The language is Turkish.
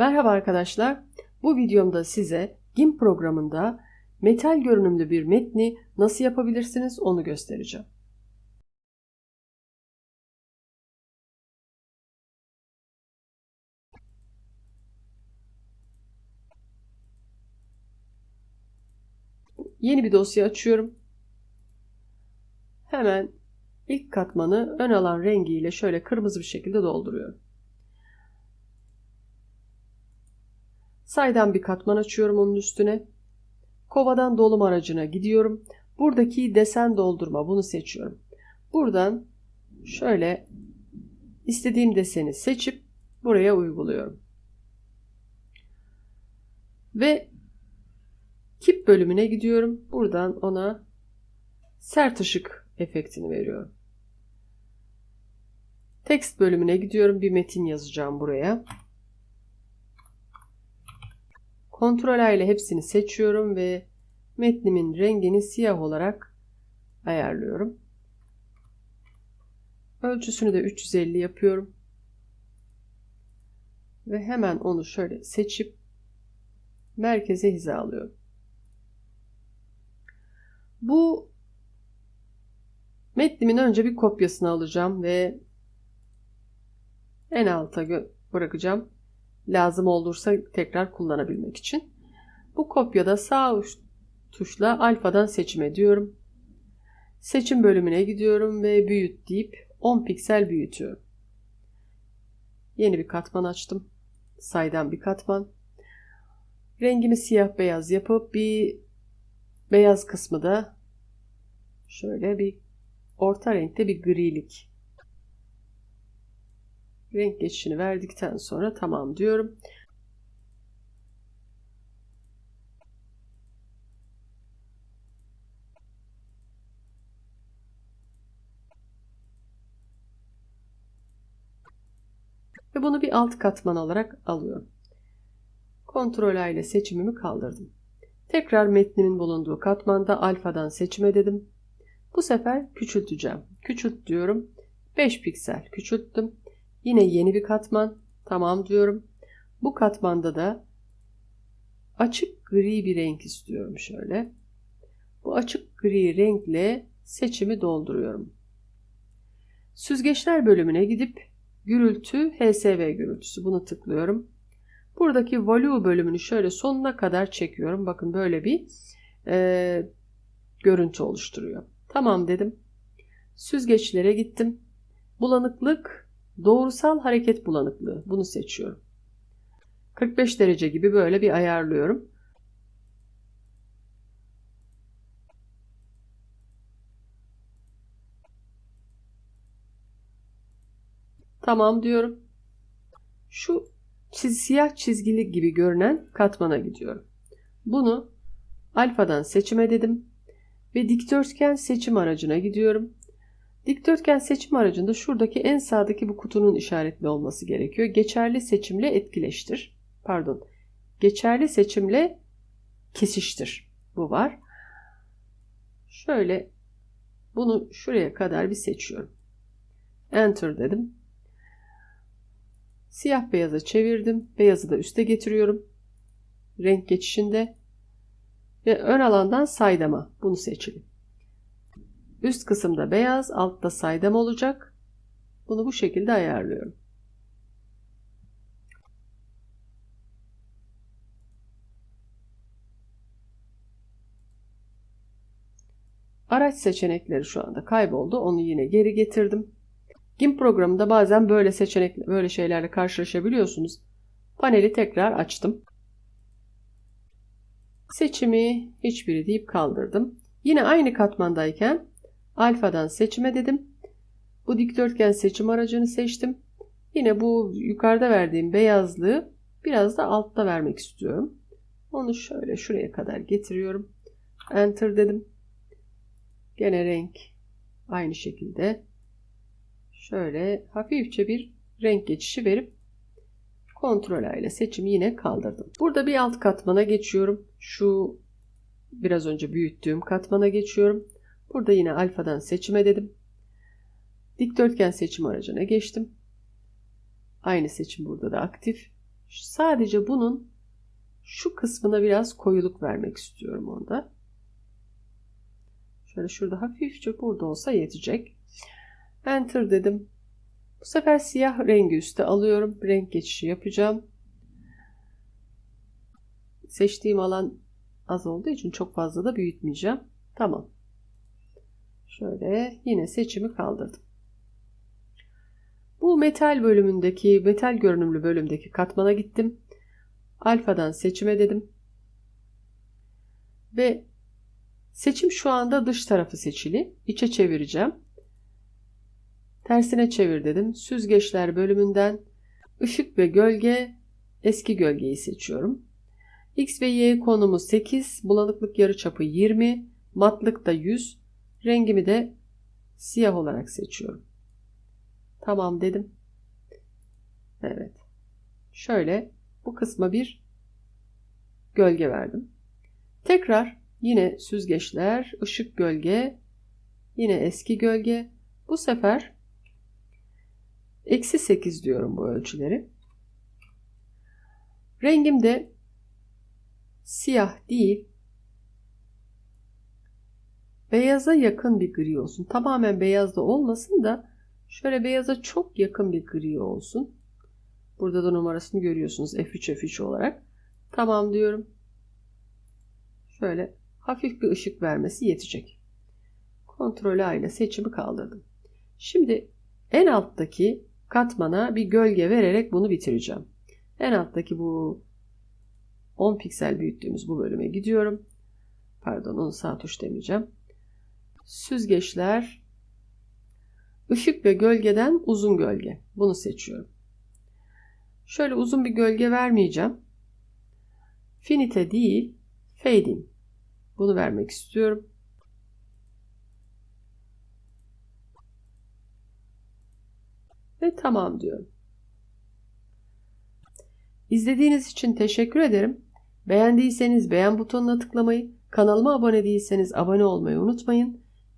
Merhaba arkadaşlar. Bu videomda size GIMP programında metal görünümlü bir metni nasıl yapabilirsiniz onu göstereceğim. Yeni bir dosya açıyorum. Hemen ilk katmanı ön alan rengiyle şöyle kırmızı bir şekilde dolduruyorum. Saydan bir katman açıyorum onun üstüne. Kovadan dolum aracına gidiyorum. Buradaki desen doldurma bunu seçiyorum. Buradan şöyle istediğim deseni seçip buraya uyguluyorum. Ve kip bölümüne gidiyorum. Buradan ona sert ışık efektini veriyorum. Text bölümüne gidiyorum. Bir metin yazacağım buraya. Ctrl A ile hepsini seçiyorum ve metnimin rengini siyah olarak ayarlıyorum. Ölçüsünü de 350 yapıyorum. Ve hemen onu şöyle seçip merkeze hizalıyorum. Bu metnimin önce bir kopyasını alacağım ve en alta bırakacağım lazım olursa tekrar kullanabilmek için. Bu kopyada sağ tuşla alfadan seçim ediyorum. Seçim bölümüne gidiyorum ve büyüt deyip 10 piksel büyütüyorum. Yeni bir katman açtım. Saydan bir katman. Rengimi siyah beyaz yapıp bir beyaz kısmı da şöyle bir orta renkte bir grilik renk geçişini verdikten sonra tamam diyorum. Ve bunu bir alt katman olarak alıyorum. Ctrl A ile seçimimi kaldırdım. Tekrar metnimin bulunduğu katmanda alfadan seçime dedim. Bu sefer küçülteceğim. Küçült diyorum. 5 piksel küçülttüm. Yine yeni bir katman. Tamam diyorum. Bu katmanda da açık gri bir renk istiyorum şöyle. Bu açık gri renkle seçimi dolduruyorum. Süzgeçler bölümüne gidip gürültü HSV gürültüsü bunu tıklıyorum. Buradaki value bölümünü şöyle sonuna kadar çekiyorum. Bakın böyle bir e, görüntü oluşturuyor. Tamam dedim. Süzgeçlere gittim. Bulanıklık Doğrusal hareket bulanıklığı. Bunu seçiyorum. 45 derece gibi böyle bir ayarlıyorum. Tamam diyorum. Şu çiz, siyah çizgili gibi görünen katmana gidiyorum. Bunu alfadan seçime dedim ve dikdörtgen seçim aracına gidiyorum. Dikdörtgen seçim aracında şuradaki en sağdaki bu kutunun işaretli olması gerekiyor. Geçerli seçimle etkileştir. Pardon. Geçerli seçimle kesiştir. Bu var. Şöyle bunu şuraya kadar bir seçiyorum. Enter dedim. Siyah beyaza çevirdim. Beyazı da üste getiriyorum. Renk geçişinde. Ve ön alandan saydama. Bunu seçelim. Üst kısımda beyaz, altta saydam olacak. Bunu bu şekilde ayarlıyorum. Araç seçenekleri şu anda kayboldu. Onu yine geri getirdim. GIMP programında bazen böyle seçenek böyle şeylerle karşılaşabiliyorsunuz. Paneli tekrar açtım. Seçimi hiçbiri deyip kaldırdım. Yine aynı katmandayken Alfadan seçime dedim. Bu dikdörtgen seçim aracını seçtim. Yine bu yukarıda verdiğim beyazlığı biraz da altta vermek istiyorum. Onu şöyle şuraya kadar getiriyorum. Enter dedim. Gene renk aynı şekilde şöyle hafifçe bir renk geçişi verip kontrol A ile seçimi yine kaldırdım. Burada bir alt katmana geçiyorum. Şu biraz önce büyüttüğüm katmana geçiyorum. Burada yine alfadan seçime dedim. Dikdörtgen seçim aracına geçtim. Aynı seçim burada da aktif. Sadece bunun şu kısmına biraz koyuluk vermek istiyorum onda. Şöyle şurada hafifçe burada olsa yetecek. Enter dedim. Bu sefer siyah rengi üste alıyorum. Renk geçişi yapacağım. Seçtiğim alan az olduğu için çok fazla da büyütmeyeceğim. Tamam. Şöyle yine seçimi kaldırdım. Bu metal bölümündeki, metal görünümlü bölümdeki katmana gittim. Alfadan seçime dedim. Ve seçim şu anda dış tarafı seçili. İçe çevireceğim. Tersine çevir dedim. Süzgeçler bölümünden ışık ve gölge eski gölgeyi seçiyorum. X ve Y konumu 8, bulanıklık yarıçapı 20, matlık da 100, rengimi de siyah olarak seçiyorum. Tamam dedim. Evet. Şöyle bu kısma bir gölge verdim. Tekrar yine süzgeçler, ışık gölge, yine eski gölge. Bu sefer eksi 8 diyorum bu ölçüleri. Rengim de siyah değil, beyaza yakın bir gri olsun. Tamamen beyaz da olmasın da şöyle beyaza çok yakın bir gri olsun. Burada da numarasını görüyorsunuz F3 F3 olarak. Tamam diyorum. Şöyle hafif bir ışık vermesi yetecek. Kontrol A ile seçimi kaldırdım. Şimdi en alttaki katmana bir gölge vererek bunu bitireceğim. En alttaki bu 10 piksel büyüttüğümüz bu bölüme gidiyorum. Pardon onu sağ tuş demeyeceğim. Süzgeçler, ışık ve gölgeden uzun gölge. Bunu seçiyorum. Şöyle uzun bir gölge vermeyeceğim. Finite değil, fade in. Bunu vermek istiyorum. Ve tamam diyorum. İzlediğiniz için teşekkür ederim. Beğendiyseniz beğen butonuna tıklamayı, kanalıma abone değilseniz abone olmayı unutmayın.